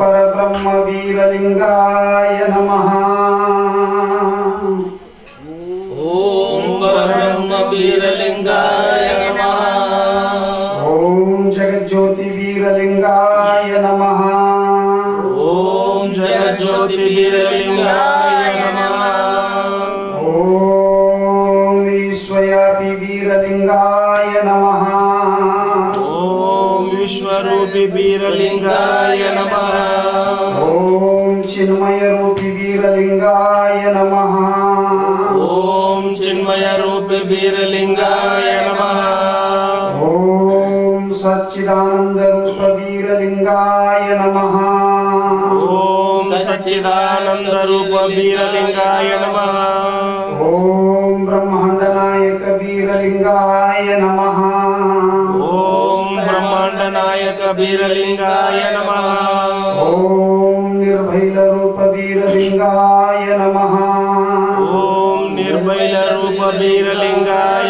परब्रह्मवीरलिङ्गाय नमः విశ్వరూపి వీరలింగాయ నమః. ఓం చిన్మయ రూపి వీరలింగాయ నమః. ఓం చిన్మయ రూపి వీరలింగాయ నమః. ఓం సచ్చిదానంద రూప వీరలింగాయ నమః. ఓం సచ్చిదానంద రూప వీరలింగాయ నమః. ఓం బ్రహ్మాండ నాయక వీరలింగాయ నమః. वीरलिंगाय कबीरलिंगाय नमः ॐ निर्भयरूपवीरलिङ्गाय नमः ॐ निर्भयरूपवीरलिङ्गाय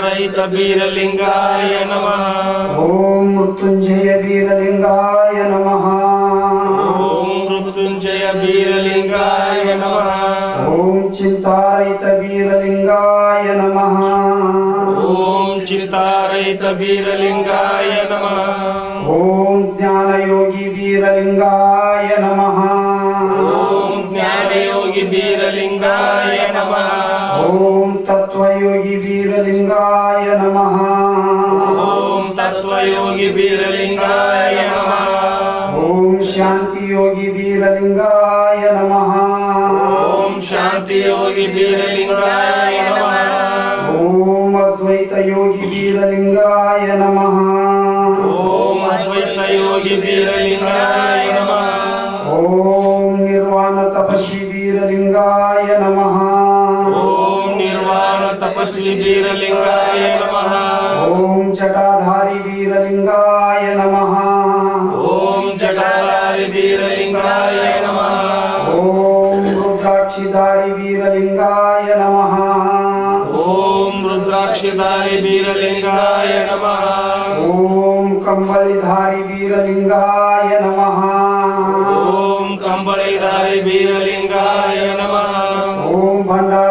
हरै कबीरलिङ्गाय नमः ॐ मृत्युञ्जय वीरलिङ्गाय नमः ॐ मृत्युञ्जय वीरलिङ्गाय नमः ॐ चिन्तारयित वीरलिङ्गाय नमः ॐ चिन्तारयित वीरलिङ्गाय नमः ॐ ज्ञानयोगी वीरलिङ्गाय नमः ॐ ज्ञानयोगी वीरलिङ्गाय ॐ तत्त्वयोगि वीरलिङ्गाय नमः। ॐ तत्त्वयोगि वीरलिङ्गाय नमः। ॐ शान्तियोगि वीरलिङ्गाय तपस्वी वीरलिंगाय नमः। ओम जटाधारी वीरलिंगाय नमः। ओम जटाधारी वीरलिंगाय नमः। ओम रुद्राक्षिधारी वीरलिंगाय नमः। ओम रुद्राक्षिधारी वीरलिंगाय नमः। ओम कंबलिधारी वीरलिंगाय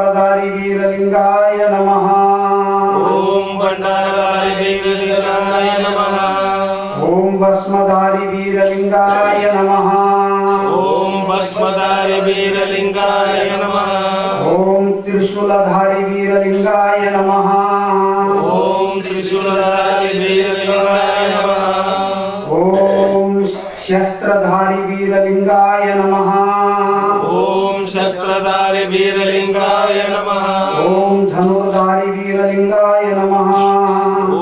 भंडारदारी वीरलिंगाय नमः। ओम भंडारदारी वीरलिंगाय नमः। ओम भस्मधारी वीरलिंगाय नमः। ओम भस्मधारी नमः। ओम त्रिशूलधारी वीरलिंगाय नमः। ओम त्रिशूलधारी नमः। ओम शस्त्रधारी वीरलिंगाय శస్త్రధారి వీరలింగాయ నమః. ఓం ధనుర్ధారి వీరలింగాయ నమః.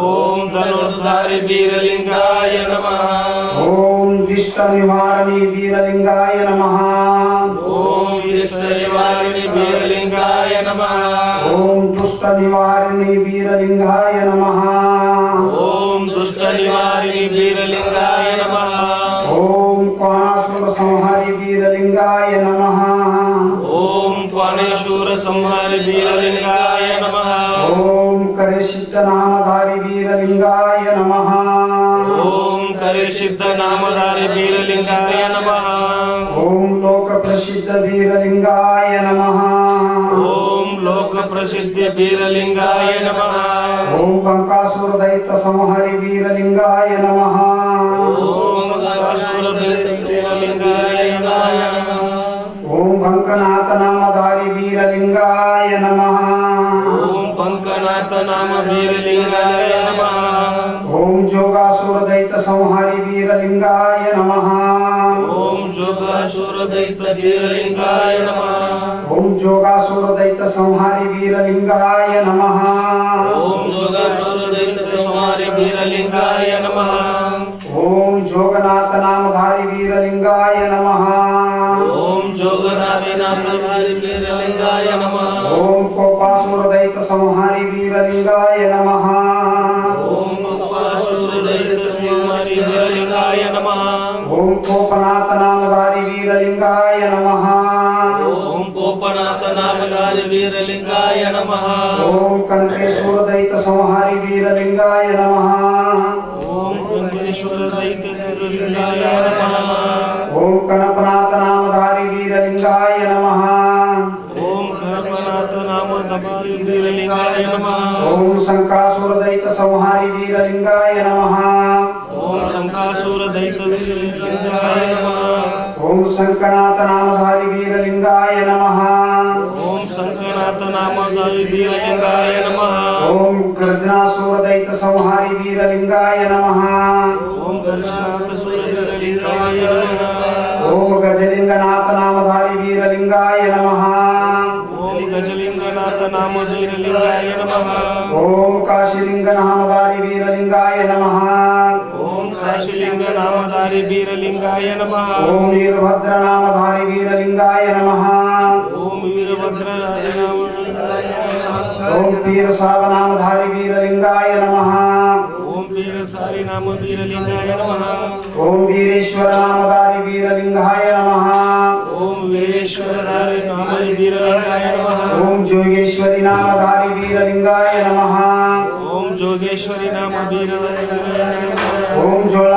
ఓం ధనుర్ధారి వీరలింగాయ నమః. ఓం దిష్ట నివారణి వీరలింగాయ నమః. ఓం విష్ణువారిణి వీరలింగాయ నమః. ఓం దుష్ట నివారిణి వీరలింగాయ నమః. ఓం దుష్ట నివారిణి వీరలింగాయ నమః. ఓం वीरलिंगाय नमः। ॐ करिसिद्धनामधारिवीरलिङ्गाय नमः। ॐ वीरलिंगाय नमः। ॐ लोकप्रसिद्धवीरलिङ्गाय नमः। ॐ लोकप्रसिद्धवीरलिङ्गाय नमः। ॐ वीरलिंगाय नमः। नाम वीरलिंगाय नमः। ओम जोगासुर दैत संहारी वीरलिंगाय नमः। ओम जोगासुर दैत वीरलिंगाय नमः। ओम जोगासुर दैत संहारी नमः। ओम जोगासुर दैत संहारी वीरलिंगाय नमः। ओम जोगनाथ नामधारी वीरलिंगाय नमः। సంహారి వీరలింగాయ నమః ఓం కోప కోపనాథ నామధారి వీరలింగాయ నమః ఓం కంఠేశ్వర దైత సంహారి వీరలింగాయ నమః ఓం వెంకటేశ్వర దైత వీరలింగాయ నమః ఓం కనపనాథ నామధారి వీరలింగాయ నమః ఓం గణపనాథ నామధారి వీరలింగాయ నమః ఓం శంకాసుర దైత సంహారి వీరలింగాయ నమః ఓం శంకాసుర దైత వీరలింగాయ నమః. ఓం శంకనాథ నామధారి వీరలింగాయ నమః. ఓం శంకరనాథ నామధారి వీరలింగాయ నమః. ఓం గర్జనాసుర దైత సంహారి వీరలింగాయ నమః. ఓం గణనాథ సూర వీరలింగాయ నమః. ఓం గజలింగనాథ నామధారి వీరలింగాయ నమః. ఓం గజలింగనాథ నామధీరలింగాయ నమః. ఓం కాశీలింగ నామధారి वीरलिङ्गनामधारि वीरलिङ्गाय नमः। ॐ वीरभद्रनामधारि वीरलिङ्गाय नमः। ॐ वीरभद्रनामधारि वीरलिङ्गाय नमः। ॐ वीरसावनामधारि वीरलिङ्गाय नमः। ॐ वीरसारि नाम वीरलिङ्गाय नमः। ॐ वीरेश्वरनामधारि वीरलिङ्गाय नमः। ॐ वीरेश्वरधारि नाम वीरलिङ्गाय नमः। ॐ जोगेश्वरि नामधारि वीरलिङ्गाय नमः। ॐ जोगेश्वरि नाम वीरलिङ्गाय नमः। ओम झोला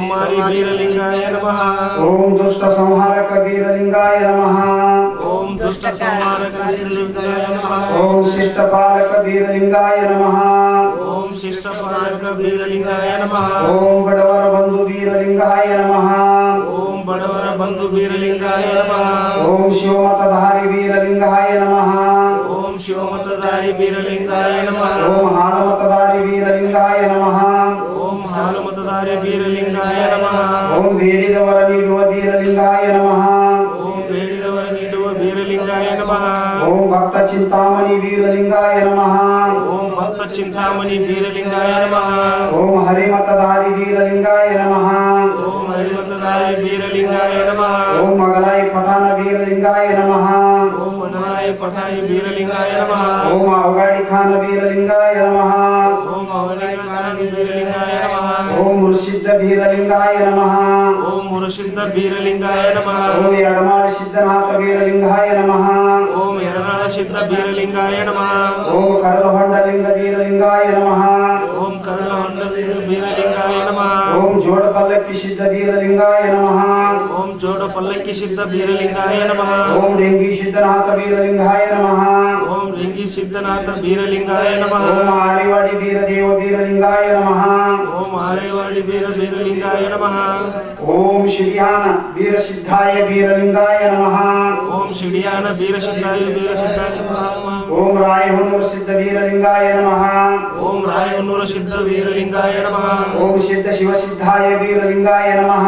వీరలింగాయ నమః ఓం దుష్ట సంహారక వీరలింగాయ నమః ఓం దుష్ట సంహారక వీరలింగాయ నమః ఓం శిష్టపాలక వీరలింగాయ నమః ఓం శిష్ట పాలక వీరలింగాయ నమః ఓం బడవర బంధు వీరలింగాయ నమః ఓం బడవర బంధు వీరలింగాయ నమః ఓం శివమతధారి వీరలింగాయ నమః ఓం శివమతదారి వీరలింగాయ నమః ఓం హాలమతధారి వీరలింగాయ నమః ఓం హాలుమతదారి వీరలింగాయ నమః. ఓం వేడిదవర నిలువ వీరలింగాయ నమః. ఓం వేడిదవర నీడువ వీరలింగాయ నమః. ఓం భక్త చింతామణి వీరలింగాయ నమః. ఓం భక్త చింతామణి వీరలింగాయ నమః. ఓం హరిమతధారి వీరలింగాయ నమః. ఓం హరిమతదారి వీరలింగాయ నమః. ఓం మగలాయి పఠాన వీరలింగాయ నమః. పఠాయి వీరలింగాయ నమః ఓం అవగాడి ఖాన వీరలింగాయ నమః ఓం అవనికాని వీరలింగాయ నమః ఓం ముర్షిద్ద వీరలింగాయ నమః ఓం మురసిద్ధ వీరలింగాయ నమః ఓం ఎడమాడ సిద్ధనాథ వీరలింగాయ నమః ఓం ఎర్రనాడ సిద్ధ వీరలింగాయ నమః ఓం కరలహొండలింగ వీరలింగాయ నమః ఓం కరుణవండ వీరలింగాయ నమః ఓం జోడపల్లకి సిద్ధ వీరలింగాయ నమః पल्लक्की सिद्ध भीरलिंगाय नमः। ओम लिंगी सिद्धनाथ भीरलिंगाय नमः। ओम लिंगी सिद्धनाथ भीरलिंगाय नमः। ओम वीर देव वीरलिंगाय नमः। ఓం వీర వీరలింగాయ నమః ఓం శ్రీయాన వీరసిద్ధాయ వీరలింగాయ నమః ఓం షిడియాన వీర సిద్ధాయ వీర సిద్ధాయ నమః ఓం రాయహునూర్ సిద్ధ వీరలింగాయ నమః ఓం రాయనూర సిద్ధ వీరలింగాయ నమః ఓం సిద్ధ శివ సిద్ధాయ వీరలింగాయ నమః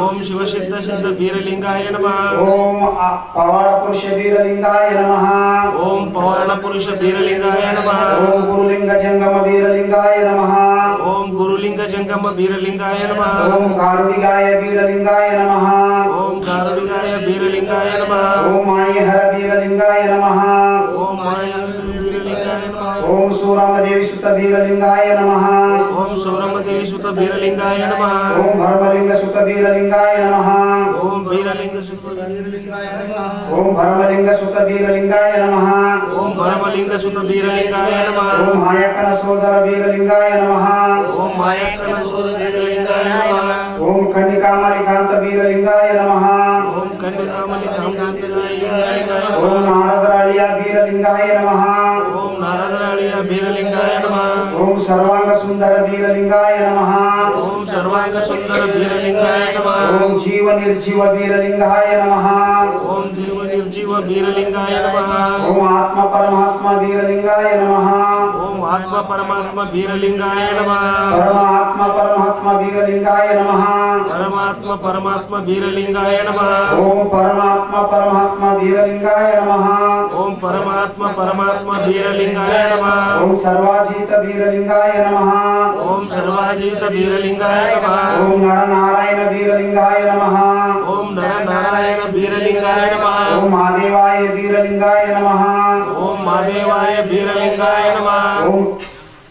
ఓం శివ సిద్ధ వీరలింగాయ నమః ఓం పవాడ పురుష వీరలింగాయ నమః ఓం పౌరణ పురుష వీరలింగాయ నమః ఓం గురులింగ జంగమ వీరలింగాయ నమః ఓం గురులింగ జంగమ వీరలింగాయ నమః. ఓం కారుణిగాయ వీరలింగాయ నమః. ఓం కారుడిగాయ వీరలింగాయ నమః. ఓం మాయహర వీరలింగాయ నమః. ఓం మాయ వీరలింగాయ నమః. ఓం సూరమదేవి సుత వీరలింగాయ నమః. ఓం సౌరమదేవి సుత వీరలింగాయ నమః. ఓం భరమలింగ సుత వీరలింగాయ నమః. ఓం వీరలింగ ఓం భరమలింగ సుత వీరలింగాయ నమః ఓం పరమలింగ సుత వీరలింగాయ నమః ఓం మాయకన సోదర వీరలింగాయ నమః ఓం మాయక్కన సోద వీరలింగాయ నమః ఓం కన్నికామలికాంత వీరలింగాయ నమః ఓం కన్యకామలి కాంతాంతరాయ నమః ఓం నారదరాళియ వీరలింగాయ నమః ఓం నారదరాళియ వీరలింగాయ నమః ఓం సర్వాంగ సుందర వీరలింగాయ నమః ఓం సర్వాంగ సుందర వీరలింగాయ నమః ఓం జీవ నిర్జీవ వీరలింగాయ నమః ఓం జీవ वीरलिंगाय नमः ओम आत्मा परमात्मा वीरलिंगाय नमः ओम आत्मा परमात्मा वीरलिंगाय नमः परमात्मा परमात्मा वीरलिंगाय नमः परमात्मा परमात्मा वीरलिंगाय नमः ओम परमात्मा परमात्मा वीरलिंगाय नमः ओम परमात्मा परमात्मा वीरलिंगाय नमः ओम सर्वाजीत वीरलिंगाय नमः ओम सर्वाजीत वीरलिंगाय नमः ओम नर नारायण वीरलिंगाय नमः ओम नर नारायण वीर वीरलिंगाय नमः। ओम महादेवाय वीरलिंगाय नमः। ओम महादेवाय वीरलिंगाय नमः। ओम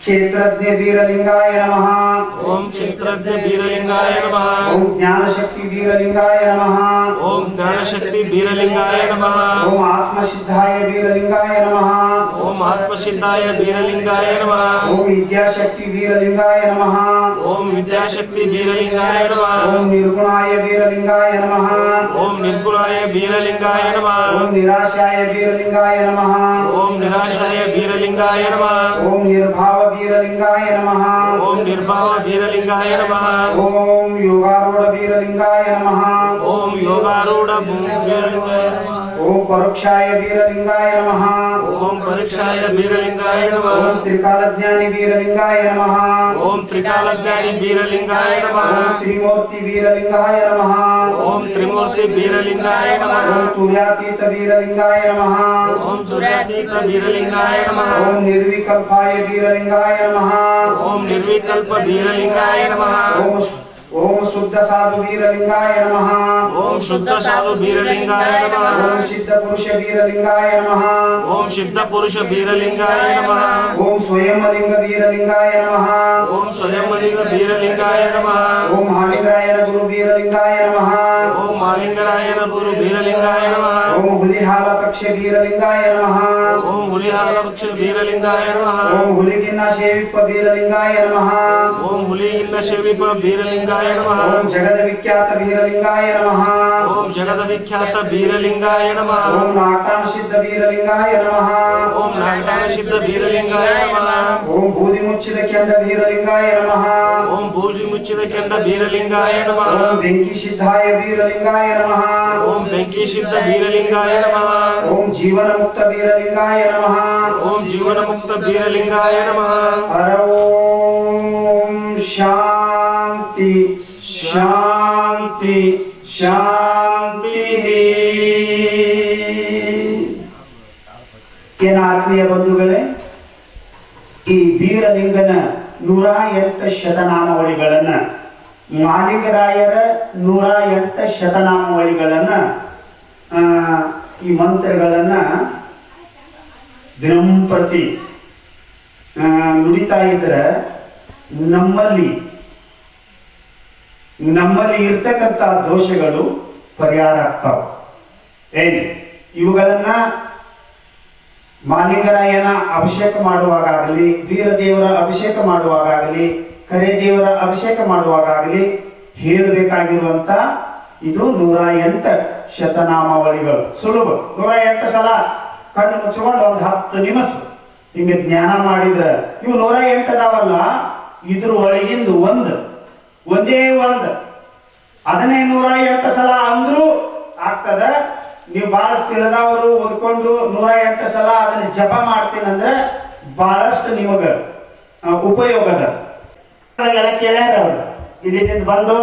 क्षेत्रज्ञ वीरलिंगाय नमः ओम क्षेत्रज्ञ वीरलिंगाय नमः ओम ज्ञान शक्ति वीरलिंगाय नमः ओम ज्ञान वीरलिंगाय नमः ओम आत्मसिद्धाय वीरलिंगाय नमः ओम आत्म सिद्धाय वीरलिंगाय नमः ओम विद्या शक्ति वीरलिंगाय नमः ओम विद्या वीरलिंगाय नमः ओम निर्गुणाय वीरलिंगाय नमः ओम निर्गुणाय वीरलिंगाय नमः ओम निराशाय वीरलिंगाय नमः ओम निराशाय ఓం నిరాశాయ వీరలింగాయ నమః ఓం నిర్భావ వీరలింగాయ నమః ఓం నిర్భావ వీరలింగాయ నమః ఓం యోగారూఢ వీరలింగాయ నమః ఓం యోగారూఢ ओम परोक्षाय वीरलिंगाय नमः ओम परोक्षाय वीरलिंगाय नमः ओम त्रिकालज्ञानि वीरलिंगाय नमः ओम त्रिकालज्ञानि वीरलिंगाय नमः ओम त्रिमूर्ति वीरलिंगाय नमः ओम त्रिमूर्ति वीरलिंगाय नमः ओम सूर्यातीत वीरलिंगाय नमः ओम सूर्यातीत वीरलिंगाय नमः ओम निर्विकल्पाय वीरलिंगाय नमः ओम निर्विकल्प वीरलिंगाय नमः ओम ओम शुद्ध साधु वीरलिंगाय नमः ओम शुद्ध साधु वीरलिंगाय नमः ओम सिद्ध पुरुष वीरलिंगाय नमः ओम सिद्ध पुरुष वीरलिंगाय नमः ओम स्वयं लिंग वीरलिंगाय नमः ओम स्वयं लिंग वीरलिंगाय नमः ओम मालिंगराय गुरु वीरलिंगाय नमः ओम मालिंगराय गुरु वीरलिंगाय नमः ओम हुलिहाल पक्ष वीरलिंगाय नमः ओम हुलिहाल पक्ष वीरलिंगाय नमः ओम हुलिगिन्न सेविप वीरलिंगाय नमः ओम हुलिगिन्न सेविप वीरलिंगाय వీరలింగాయ నమః ఓం జగద విఖ్యాత వీరలింగాయ నమః ఓం జగద విఖ్యాత వీరలింగాయ నమః ఓం నాటాన సిద్ధ వీరలింగాయ నమః ఓం నాటాన సిద్ధ వీరలింగాయ నమః ఓం బూది ముచ్చిద కెండ వీరలింగాయ నమః ఓం భూజి ముచ్చిద కెండ వీరలింగాయ నమః ఓం వెంకి సిద్ధాయ వీరలింగాయ నమః ఓం వెంకీ సిద్ధ వీరలింగాయ నమః ఓం జీవన ముక్త వీరలింగాయ నమః ఓం జీవనముక్త వీరలింగాయ నమః హర ఓం శాంతి శాంతి ಶಾಂತಿ ಏನ ಆತ್ಮೀಯ ಬಂಧುಗಳೇ, ಈ ಬೀರಲಿಂಗನ ನೂರ ಎಂಟು ಶತನಾಮಾವಳಿಗಳನ್ನ, ಮಾಲಿಂಗರಾಯರ ನೂರ ಎಂಟು ಶತನಾಮಾವಳಿಗಳನ್ನ ಈ ಮಂತ್ರಗಳನ್ನ ದಿನಂಪ್ರತಿ ನುಡಿತಾ ಇದ್ರೆ ನಮ್ಮಲ್ಲಿ ನಮ್ಮಲ್ಲಿ ಇರ್ತಕ್ಕಂಥ ದೋಷಗಳು ಪರಿಹಾರ ಆಗ್ತಾವ ಏನು? ಇವುಗಳನ್ನ ಮಾಲಿಂಗರಾಯನ ಅಭಿಷೇಕ ಮಾಡುವಾಗಲಿ ವೀರದೇವರ ಅಭಿಷೇಕ ಮಾಡುವಾಗಲಿ ಕರೆದೇವರ ಅಭಿಷೇಕ ಮಾಡುವಾಗಲಿ ಹೇಳಬೇಕಾಗಿರುವಂತ ಇದು ನೂರ ಎಂಟು ಶತನಾಮಾವಳಿಗಳು. ಸುಲಭ. ನೂರ ಎಂಟು ಸಲ ಕಣ್ಣು ಮುಚ್ಚಿಕೊಂಡು ಒಂದು ಹತ್ತು ನಿಮಿಷ ಹಿಂಗೆ ಜ್ಞಾನ ಮಾಡಿದ್ರೆ. ಇವು ನೂರ ಎಂಟದಾವಲ್ಲ ಇದ್ರ ಒಳಗಿಂದು ಒಂದು ಒಂದೇ ಒಂದು ಅದನ್ನೇ ನೂರ ಎಂಟು ಸಲ ಅಂದ್ರೂ ಆಗ್ತದ. ನೀವು ಬಹಳ ತಿಳಿದವರು ಓದ್ಕೊಂಡು ನೂರ ಎಂಟು ಸಲ ಅದನ್ನ ಜಪ ಮಾಡ್ತೀನಂದ್ರೆ ಬಹಳಷ್ಟು ನಿಮಗ ಉಪಯೋಗದ. ಎಲ್ಲ ಕೇಳ್ಯಾರ ಅವ್ರು ಇಲ್ಲಿ ಬಂದು